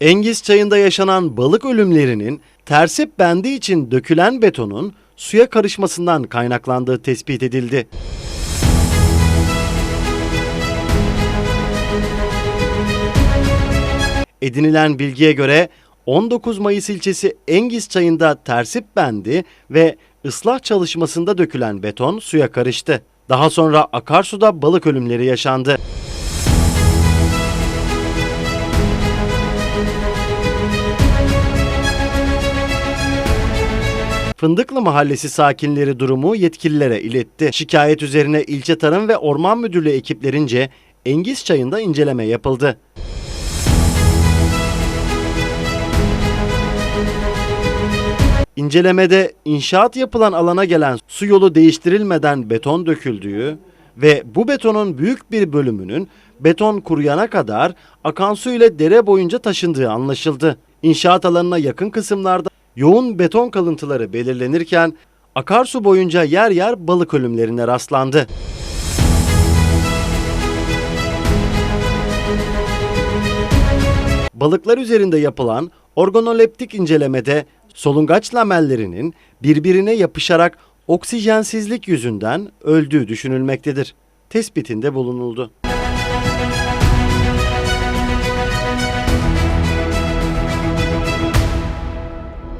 Engiz çayında yaşanan balık ölümlerinin tersip bendi için dökülen betonun suya karışmasından kaynaklandığı tespit edildi. Edinilen bilgiye göre 19 Mayıs ilçesi Engiz çayında tersip bendi ve ıslah çalışmasında dökülen beton suya karıştı. Daha sonra akarsuda balık ölümleri yaşandı. Fındıklı Mahallesi sakinleri durumu yetkililere iletti. Şikayet üzerine ilçe Tarım ve Orman Müdürlüğü ekiplerince Engiz çayında inceleme yapıldı. İncelemede inşaat yapılan alana gelen su yolu değiştirilmeden beton döküldüğü ve bu betonun büyük bir bölümünün beton kuruyana kadar akan su ile dere boyunca taşındığı anlaşıldı. İnşaat alanına yakın kısımlarda yoğun beton kalıntıları belirlenirken akarsu boyunca yer yer balık ölümlerine rastlandı. Balıklar üzerinde yapılan organoleptik incelemede solungaç lamellerinin birbirine yapışarak oksijensizlik yüzünden öldüğü düşünülmektedir. Tespitinde bulunuldu.